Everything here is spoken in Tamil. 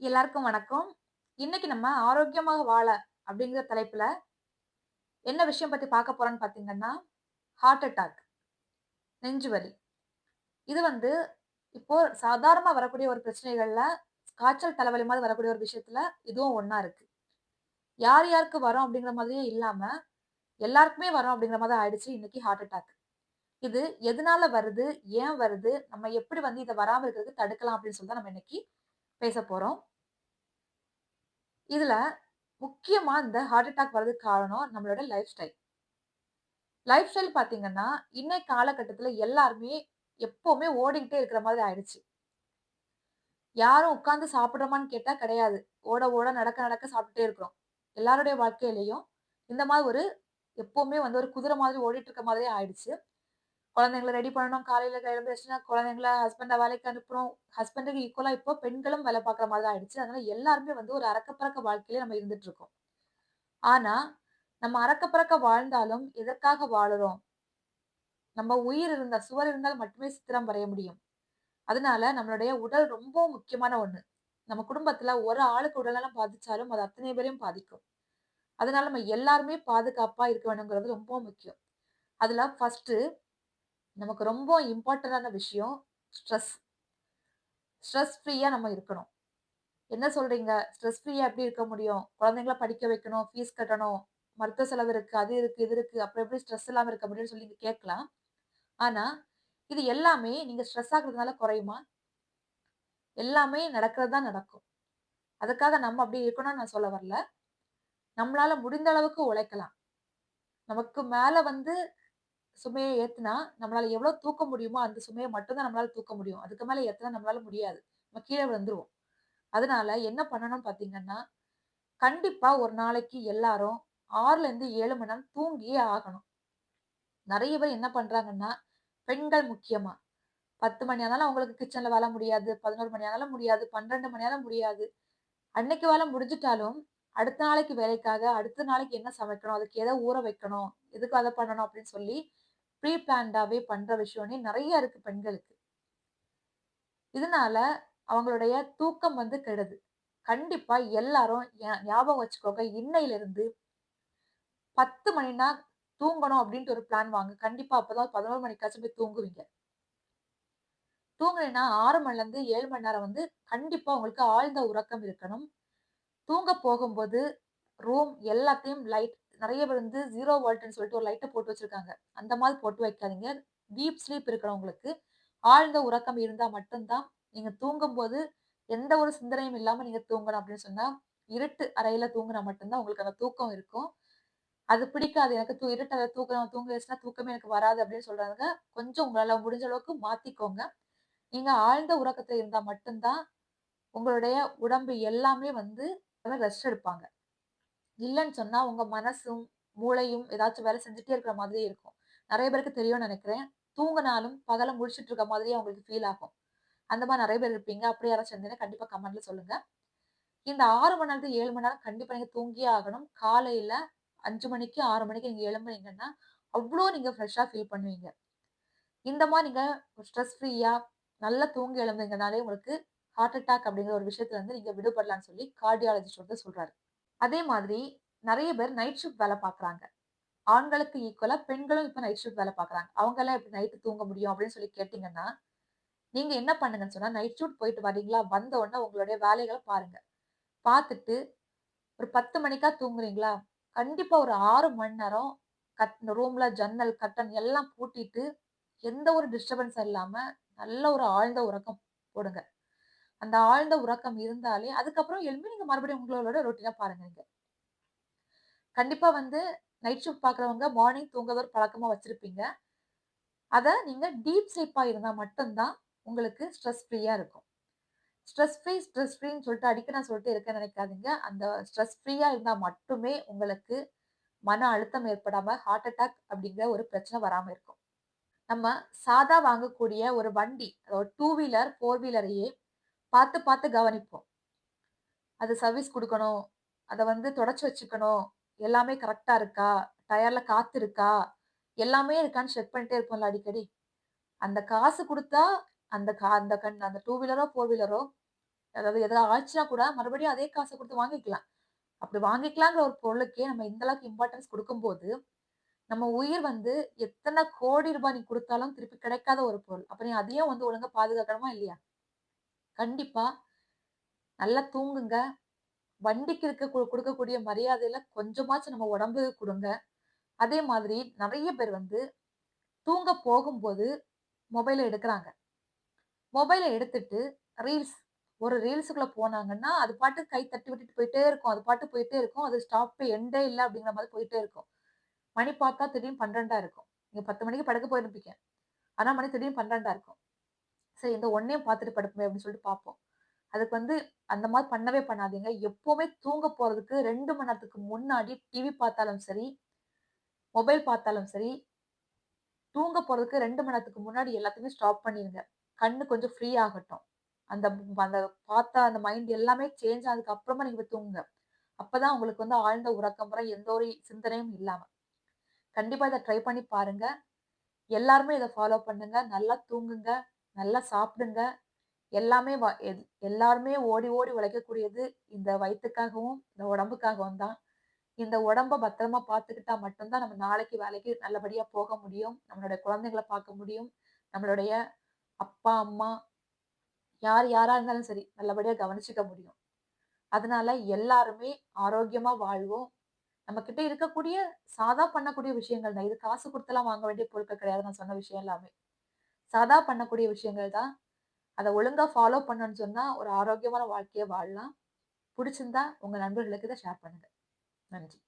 எல்லாருக்கும் வணக்கம். இன்னைக்கு நம்ம ஆரோக்கியமாக வாழ அப்படிங்கிற தலைப்புல என்ன விஷயம் பத்தி பார்க்க போறோம்னு பார்த்தீங்கன்னா, ஹார்ட் அட்டாக், நெஞ்சுவலி. இது வந்து இப்போ சாதாரணமா வரக்கூடிய ஒரு பிரச்சனைகள்ல, காய்ச்சல், தலைவலி மாதிரி வரக்கூடிய ஒரு விஷயத்துல இதுவும் ஒன்னா இருக்கு. யார் யாருக்கு வரும் அப்படிங்கிற மாதிரியே இல்லாம, எல்லாருக்குமே வரும் அப்படிங்கிற மாதிரி ஆயிடுச்சு இன்னைக்கு ஹார்ட் அட்டாக். இது எதனால வருது? ஏன் வருது? நம்ம எப்படி வந்து இதை வராமல் இருக்கிறதுக்கு தடுக்கலாம் அப்படின்னு சொல்லி தான் நம்ம இன்னைக்கு பேச போறோம். இதுல முக்கியமா இந்த ஹார்ட் அட்டாக் வர்றதுக்கு காரணம் நம்மளோட லைஃப் ஸ்டைல். லைஃப் ஸ்டைல் பார்த்தீங்கன்னா, இன்னைய காலகட்டத்துல எல்லாருமே எப்போவுமே ஓடிக்கிட்டே இருக்கிற மாதிரி ஆயிடுச்சு. யாரும் உட்காந்து சாப்பிடுறோமான்னு கேட்டால் கிடையாது. ஓட, ஓட, நடக்க, நடக்க சாப்பிட்டுட்டே இருக்கிறோம். எல்லாருடைய வாழ்க்கையிலையும் இந்த மாதிரி ஒரு எப்போவுமே வந்து ஒரு குதிரை மாதிரி ஓடிட்டு இருக்க மாதிரியே ஆயிடுச்சு. குழந்தைங்கள ரெடி பண்ணணும். காலையில எழுந்திரிச்சுன்னா குழந்தைங்கள ஹஸ்பண்டை வேலைக்கு அனுப்புறோம். ஹஸ்பண்டுக்கு ஈக்குவலா இப்போ பெண்களும் வேலை பார்க்குற மாதிரி தான் ஆயிடுச்சு. அதனால எல்லாருமே வந்து ஒரு அறக்கப்பறக்க வாழ்க்கையில நம்ம இருந்துட்டு இருக்கோம். ஆனா, நம்ம அறக்கப்பறக்க வாழ்ந்தாலும் எதற்காக வாழுறோம்? நம்ம உயிர் இருந்தா சுவர் இருந்தால் மட்டுமே சித்திரம் வரைய முடியும். அதனால நம்மளுடைய உடல் ரொம்ப முக்கியமான ஒண்ணு. நம்ம குடும்பத்துல ஒரு ஆளுக்கு உடல்நலம் பாதிச்சாலும் அது அத்தனை பேரையும் பாதிக்கும். அதனால நம்ம எல்லாருமே பாதுகாப்பா இருக்க வேணுங்கிறது ரொம்ப முக்கியம். அதுல ஃபர்ஸ்ட்டு நமக்கு ரொம்ப இம்பார்ட்டண்டான விஷயம் ஸ்ட்ரெஸ். ஸ்ட்ரெஸ் ஃப்ரீயாக நம்ம இருக்கணும். என்ன சொல்கிறீங்க ஸ்ட்ரெஸ் ஃப்ரீயாக எப்படி இருக்க முடியும்? குழந்தைங்கள படிக்க வைக்கணும், ஃபீஸ் கட்டணும், மருத்துவ செலவு இருக்குது அது இருக்குது இது இருக்குது அப்புறம் எப்படி ஸ்ட்ரெஸ் இல்லாமல் இருக்க முடியும்னு சொல்லி நீங்கள் கேட்கலாம். ஆனால் இது எல்லாமே நீங்கள் ஸ்ட்ரெஸ் ஆகுறதுனால குறையுமா? எல்லாமே நடக்கிறது தான் நடக்கும். அதுக்காக நம்ம அப்படி இருக்கணும்னு நான் சொல்ல வரல. நம்மளால முடிந்த அளவுக்கு உழைக்கலாம். நமக்கு மேல வந்து சுமையை ஏத்துனா, நம்மளால எவ்வளோ தூக்க முடியுமோ, அந்த சுமையை மட்டும் தான் நம்மளால தூக்க முடியும். அதுக்கு மேல ஏத்துனா நம்மளால முடியாது. நம்ம கீழே விழுந்துருவோம். அதனால என்ன பண்ணணும்னு பார்த்தீங்கன்னா, கண்டிப்பா ஒரு நாளைக்கு எல்லாரும் 6லேருந்து 7 மணி நேரம் தூங்கியே ஆகணும். நிறைய பேர் என்ன பண்றாங்கன்னா, பெண்கள் முக்கியமா 10 மணி ஆனாலும் அவங்களுக்கு கிச்சன்ல வேலை முடியாது. 11 மணி ஆனாலும் முடியாது. 12 மணி ஆனாலும் முடியாது. அன்னைக்கு வேலை முடிஞ்சுட்டாலும், அடுத்த நாளைக்கு வேலைக்காக, அடுத்த நாளைக்கு என்ன சமைக்கணும்? அதுக்கு எதை ஊற வைக்கணும்? எதுக்கு அதை பண்ணணும்? அப்படின்னு சொல்லி ப்ரீ பிளான்டாவே பண்ற விஷயம்னே நிறைய இருக்கு பெண்களுக்கு. இதனால அவங்களுடைய தூக்கம் வந்து கெடுது. கண்டிப்பா எல்லாரும் ஞாபகம் வச்சுக்கோங்க. இன்னையிலிருந்து 10 மணினா தூங்கணும் அப்படின்ட்டு ஒரு பிளான் வாங்க. கண்டிப்பா அப்பதான் 11 மணிக்காச்சும் போய் தூங்குவீங்க. தூங்குனீங்கன்னா 6 மணிலேருந்து ஏழு மணி நேரம் வந்து கண்டிப்பா உங்களுக்கு ஆழ்ந்த உறக்கம் இருக்கணும். தூங்க போகும்போது ரூம் எல்லாத்தையும் லைட் நிறைய பேர் வந்து ஜீரோ வால்ட்னு சொல்லிட்டு ஒரு லைட்டை போட்டு வச்சிருக்காங்க. அந்த மாதிரி போட்டு வைக்காதீங்க. டீப் ஸ்லீப் இருக்கிறவங்களுக்கு ஆழ்ந்த உறக்கம் இருந்தால் மட்டும்தான் நீங்கள் தூங்கும்போது எந்த ஒரு சிந்தனையும் இல்லாமல் நீங்கள் தூங்கணும் அப்படின்னு சொன்னால் இருட்டு அறையில் தூங்கினா மட்டும்தான் உங்களுக்கு அந்த தூக்கம் இருக்கும். அது பிடிக்காது. எனக்கு தூ இருட்டு தூக்கம் தூங்க தூக்கமே எனக்கு வராது அப்படின்னு சொல்கிறாங்க கொஞ்சம் உங்களால் முடிஞ்ச அளவுக்கு மாற்றிக்கோங்க நீங்கள் ஆழ்ந்த உறக்கத்தில் இருந்தால் மட்டும்தான் உங்களுடைய உடம்பு எல்லாமே வந்து ரெஸ்ட் எடுப்பாங்க. இல்லைன்னு சொன்னா உங்க மனசும், மூளையும் ஏதாச்சும் வேலை செஞ்சுட்டே இருக்கிற மாதிரியே இருக்கும். நிறைய பேருக்கு தெரியும்னு நினைக்கிறேன் தூங்கினாலும் பகல்ல முடிச்சுட்டு இருக்க மாதிரியே அவங்களுக்கு ஃபீல் ஆகும். அந்த மாதிரி நிறைய பேர் இருப்பீங்க. அப்படி யாராச்சும் இருந்தீங்கன்னா கண்டிப்பா கமெண்ட்ல சொல்லுங்க. இந்த ஆறு மணி நேரத்துல ஏழு மணி நேரம் கண்டிப்பா நீங்க தூங்கியே ஆகணும். காலையில அஞ்சு மணிக்கு, ஆறு மணிக்கு நீங்க எழும்புனீங்கன்னா, அவ்வளோ நீங்க ஃப்ரெஷ்ஷா ஃபீல் பண்ணுவீங்க. இந்த மாதிரி நீங்க ஸ்ட்ரெஸ் ஃப்ரீயா நல்லா தூங்கி எழுந்தீங்கனாலே உங்களுக்கு ஹார்ட் அட்டாக் அப்படிங்கிற ஒரு விஷயத்துல இருந்து நீங்க விடுபடலாம்னு சொல்லி கார்டியாலஜிஸ்ட் வந்து சொல்றாரு. அதே மாதிரி நிறைய பேர் நைட் ஷிஃப்ட் வேலை பார்க்குறாங்க. ஆண்களுக்கு ஈக்குவலா பெண்களும் இப்போ நைட் ஷிஃப்ட் வேலை பார்க்குறாங்க. அவங்கலாம் எப்படி நைட்டு தூங்க முடியும் அப்படின்னு சொல்லி கேட்டிங்கன்னா நீங்க என்ன பண்ணுங்கன்னு சொன்னா, நைட் ஷூட் போயிட்டு வரீங்களா? வந்த உடனே உங்களுடைய வேலைகளை பாருங்க. பார்த்துட்டு ஒரு 10 மணிக்கா தூங்குறீங்களா? கண்டிப்பா ஒரு ஆறு மணி நேரம் கட் ரூம்ல ஜன்னல், கட்டன் எல்லாம் பூட்டிட்டு, எந்த ஒரு டிஸ்டர்பன்ஸும் இல்லாம நல்ல ஒரு ஆழ்ந்த உறக்கம் போடுங்க. அந்த ஆழ்ந்த உறக்கம் இருந்தாலே, அதுக்கப்புறம் எழுப்பி நீங்க மறுபடியும் உங்களோட ரொட்டீன பாருங்க நீங்க. கண்டிப்பா வந்து நைட் ஷிஃப்ட் பார்க்குறவங்க மார்னிங் தூங்குறத ஒரு பழக்கமா வச்சிருப்பீங்க. அதை நீங்க டீப் ஸ்லீப்பா இருந்தா மட்டும்தான் உங்களுக்கு ஸ்ட்ரெஸ் ஃப்ரீயா இருக்கும். ஸ்ட்ரெஸ் ஃப்ரீ, ஸ்ட்ரெஸ் ஃப்ரீன்னு சொல்லிட்டு அடிக்க நான் சொல்லிட்டு இருக்கேன்னு நினைக்காதீங்க அந்த ஸ்ட்ரெஸ் ஃப்ரீயா இருந்தா மட்டுமே உங்களுக்கு மன அழுத்தம் ஏற்படாம ஹார்ட் அட்டாக் அப்படிங்கிற ஒரு பிரச்சனை வராம இருக்கும். நம்ம சாதா வாங்கக்கூடிய ஒரு வண்டி, அதாவது டூ வீலர், ஃபோர் வீலரையே பார்த்து பார்த்து கவனிப்போம். அது சர்வீஸ் கொடுக்கணும் அதை வந்து தொடச்சி வச்சுக்கணும். எல்லாமே கரெக்டாக இருக்கா? டயரில் காற்று இருக்கா? எல்லாமே இருக்கான்னு செக் பண்ணிட்டே இருப்போம்ல அடிக்கடி. அந்த காசு கொடுத்தா அந்த கா அந்த கண் அந்த டூ வீலரோ, ஃபோர் வீலரோ அதாவது எதாவது ஆச்சுன்னா கூட மறுபடியும் அதே காசை கொடுத்து வாங்கிக்கலாம். அப்படி வாங்கிக்கலாங்கிற ஒரு பொருளுக்கே நம்ம இந்த அளவுக்கு இம்பார்ட்டன்ஸ் கொடுக்கும்போது நம்ம உயிர் வந்து எத்தனை கோடி ரூபாய் நீ கொடுத்தாலும் திருப்பி கிடைக்காத ஒரு பொருள். அப்ப நீ அதையும் வந்து ஒழுங்கா பாதுகாக்கணுமா இல்லையா? கண்டிப்பா நல்லா தூங்குங்க. வண்டிக்கு இருக்க கு மரியாதையில கொஞ்சமாச்சும் நம்ம உடம்புக்கு கொடுங்க அதே மாதிரி நிறைய பேர் வந்து தூங்க போகும்போது மொபைல எடுக்கிறாங்க மொபைலை எடுத்துட்டு ரீல்ஸ் ஒரு ரீல்ஸுக்குள்ளே போனாங்கன்னா, அது பாட்டு கை தட்டி விட்டுட்டு போயிட்டே இருக்கும். அது பாட்டு போயிட்டே இருக்கும். அது ஸ்டாப் எண்டே இல்லை அப்படிங்கிற மாதிரி போயிட்டே இருக்கும். மணி பார்த்தா திடீர்னு 12 இருக்கும். நீங்க 10 மணிக்கு படுக்க போயிருப்பீங்க. ஆனா மணி திடீர்னு 12 இருக்கும். சரி இந்த ஒன்னையும் பார்த்துட்டு படுப்போமே அப்படின்னு சொல்லிட்டு பார்ப்போம். அதுக்கு வந்து அந்த மாதிரி பண்ணவே பண்ணாதீங்க. எப்பவுமே தூங்க போறதுக்கு ரெண்டு மணி நேரத்துக்கு முன்னாடி டிவி பார்த்தாலும் சரி, மொபைல் பார்த்தாலும் சரி, தூங்க போறதுக்கு ரெண்டு மணி நேரத்துக்கு முன்னாடி எல்லாத்தையுமே ஸ்டாப் பண்ணிடுங்க கண்ணு கொஞ்சம் ஃப்ரீ ஆகட்டும். அந்த அந்த பார்த்தா அந்த மைண்ட் எல்லாமே சேஞ்ச் ஆனதுக்கு அப்புறமா நீங்க தூங்குங்க. அப்பதான் உங்களுக்கு வந்து ஆழ்ந்த உறக்கம் வர எந்த ஒரு சிந்தனையும் இல்லாம. கண்டிப்பா இதை ட்ரை பண்ணி பாருங்க. எல்லாருமே இதை ஃபாலோ பண்ணுங்க. நல்லா தூங்குங்க. நல்லா சாப்பிடுங்க. எல்லாமே வ எல்லாருமே ஓடி ஓடி உழைக்கக்கூடியது இந்த வயிற்றுக்காகவும் இந்த உடம்புக்காகவும் தான். இந்த உடம்ப பத்திரமா பார்த்துக்கிட்டா மட்டும்தான் நம்ம நாளைக்கு வேலைக்கு நல்லபடியா போக முடியும். நம்மளுடைய குழந்தைங்களை பார்க்க முடியும். நம்மளுடைய அப்பா, அம்மா யார் யாரா இருந்தாலும் சரி, நல்லபடியா கவனிச்சுக்க முடியும். அதனால எல்லாருமே ஆரோக்கியமா வாழ்வோம். நம்ம கிட்ட இருக்கக்கூடிய சாதா பண்ணக்கூடிய விஷயங்கள் தான். இது காசு கொடுத்தெல்லாம் வாங்க வேண்டிய பொருட்கள் கிடையாது. நான் சொன்ன விஷயம் எல்லாமே. சாதா பண்ணக்கூடிய விஷயங்கள் தான். அதை ஒழுங்காக ஃபாலோ பண்ணணும்னு சொன்னால் ஒரு ஆரோக்கியமான வாழ்க்கையை வாழலாம். பிடிச்சிருந்தா உங்கள் நண்பர்களுக்கு இதை ஷேர் பண்ணுங்கள் நன்றி.